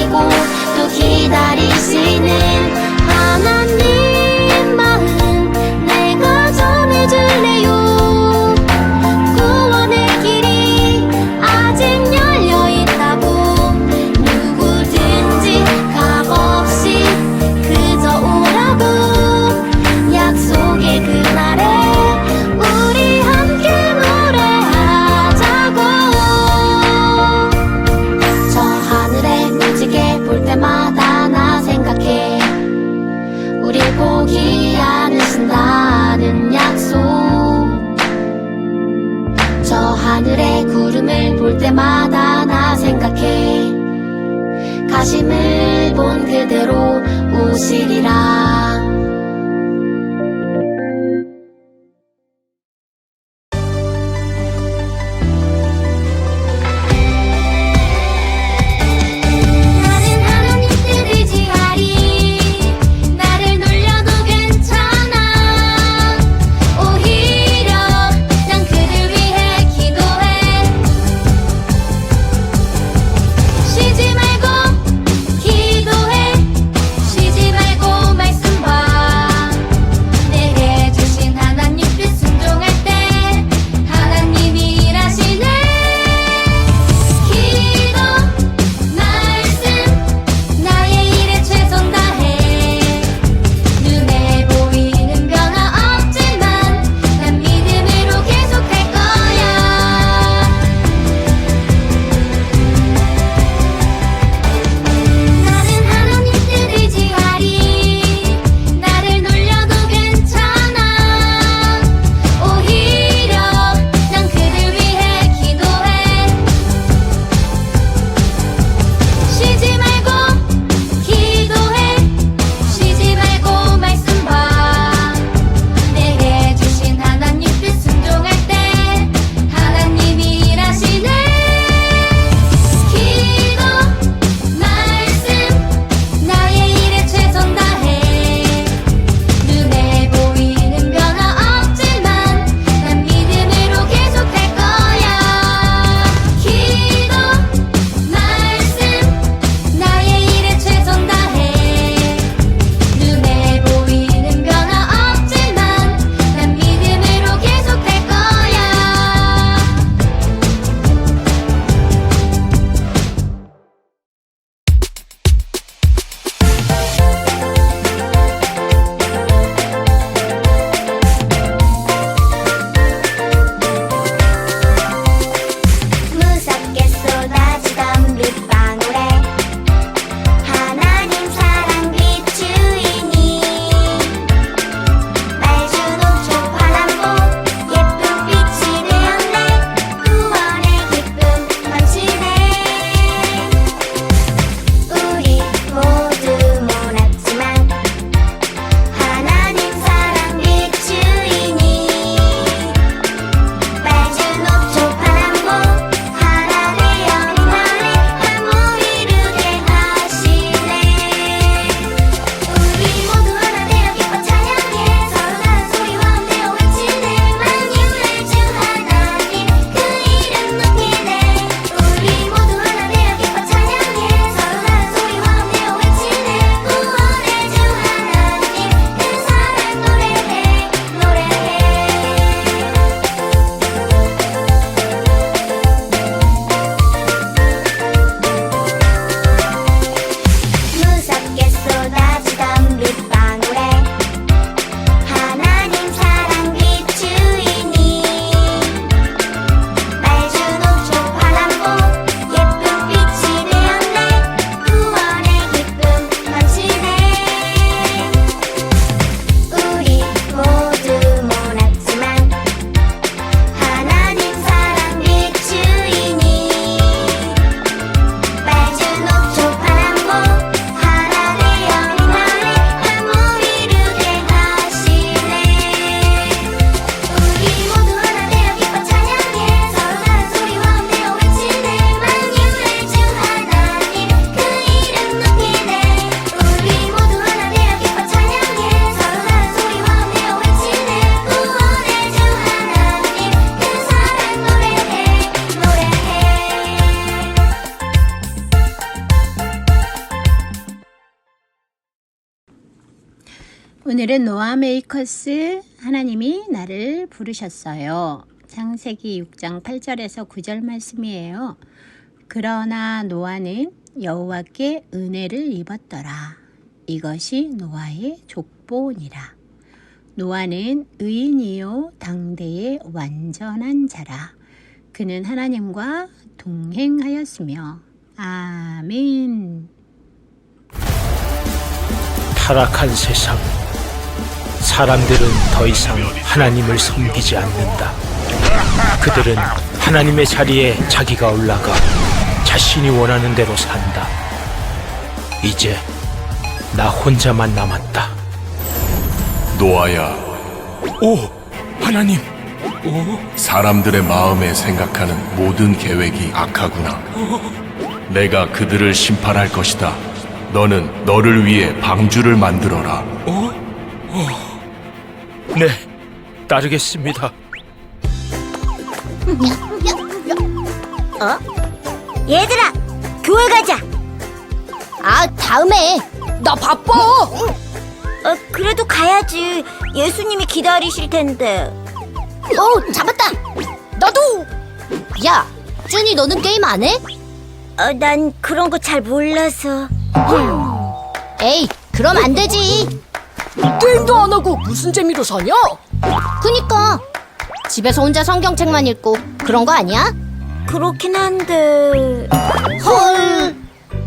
기다리고 또기 오늘은 노아 메이커스 하나님이 나를 부르셨어요. 창세기 6장 8절에서 9절 말씀이에요. 그러나 노아는 여호와께 은혜를 입었더라. 이것이 노아의 족보니라. 노아는 의인이요 당대의 완전한 자라. 그는 하나님과 동행하였으며 아멘. 타락한 세상. 사람들은 더 이상 하나님을 섬기지 않는다. 그들은 하나님의 자리에 자기가 올라가 자신이 원하는 대로 산다. 이제 나 혼자만 남았다. 노아야, 오, 하나님. 사람들의 마음에 생각하는 모든 계획이 악하구나. 내가 그들을 심판할 것이다. 너는 너를 위해 방주를 만들어라. 네, 따르겠습니다. 얘들아, 교회 가자. 아 다음에 나 바빠 어, 그래도 가야지. 예수님이 기다리실 텐데. 어 잡았다 나도 야 준이 너는 게임 안 해? 어, 난 그런 거 잘 몰라서. 에이 그럼 안 되지 게임도 안 하고 무슨 재미로 사냐? 그니까 집에서 혼자 성경책만 읽고 그런 거 아니야? 그렇긴 한데. 헐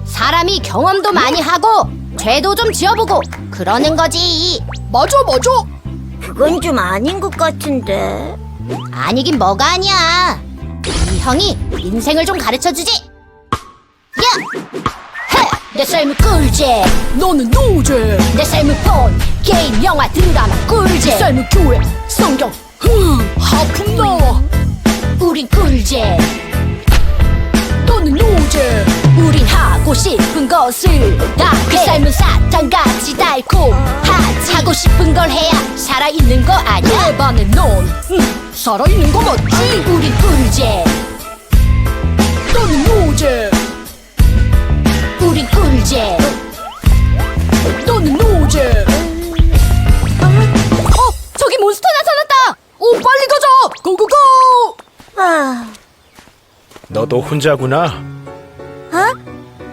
사람이 경험도 많이 하고 죄도 좀 지어보고 그러는 거지 맞아 맞아 그건 좀 아닌 것 같은데. 아니긴 뭐가 아니야 이 형이 인생을 좀 가르쳐주지 삶을 꿀잼. 너는 노제 내 삶을 본 게임 영화 드라마 꿀잼. 삶은 교회 성경. 흠 하품 나와 우린 꿀잼. 너는 노제 우린 하고 싶은 것을 다그 삶은 사탕같이 달콤하지. 하고 싶은 걸 해야 살아있는 거 아니야? 내 반에 넌 음, 살아있는 거 맞지? 우린 꿀잼. 너는 노제 꿀잼 너는 노제 어 저기 몬스터 나타났다 오 빨리 가자 고고고 아, 너도 혼자구나. 어?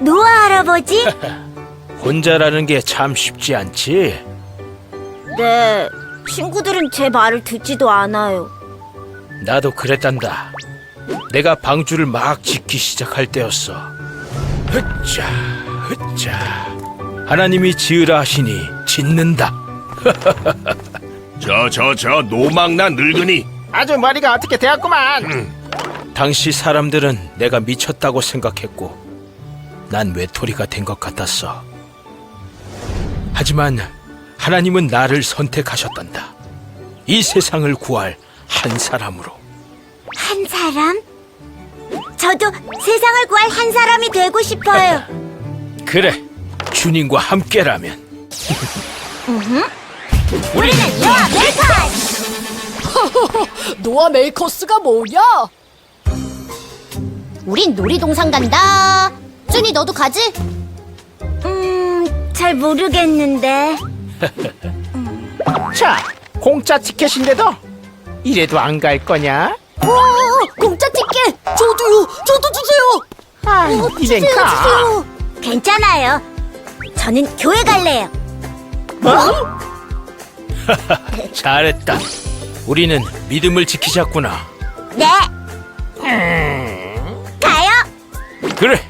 노아 할아버지? 혼자라는 게 참 쉽지 않지. 네. 친구들은 제 말을 듣지도 않아요. 나도 그랬단다. 내가 방주를 막 짓기 시작할 때였어. 흐짜, 흐짜. 하나님이 지으라 하시니 짓는다. 저, 저, 저, 노망난 늙은이. 아주 머리가 어떻게 되었구만. 당시 사람들은 내가 미쳤다고 생각했고, 난 외톨이가 된 것 같았어. 하지만 하나님은 나를 선택하셨단다. 이 세상을 구할 한 사람으로. 한 사람? 저도 세상을 구할 한 사람이 되고 싶어요. 그래, 주님과 함께라면. 우리는 노아 멜카스! 노아 메이커스가 뭐야? 우린 놀이동산 간다 준이 너도 가지? 음, 잘 모르겠는데. 자, 공짜 티켓인데도 이래도 안 갈 거냐? 와 공짜 티켓 저도요 저도 주세요 아, 이젠 가. 괜찮아요. 저는 교회 갈래요. 잘했다. 우리는 믿음을 지키자꾸나. 네. 가요. 그래.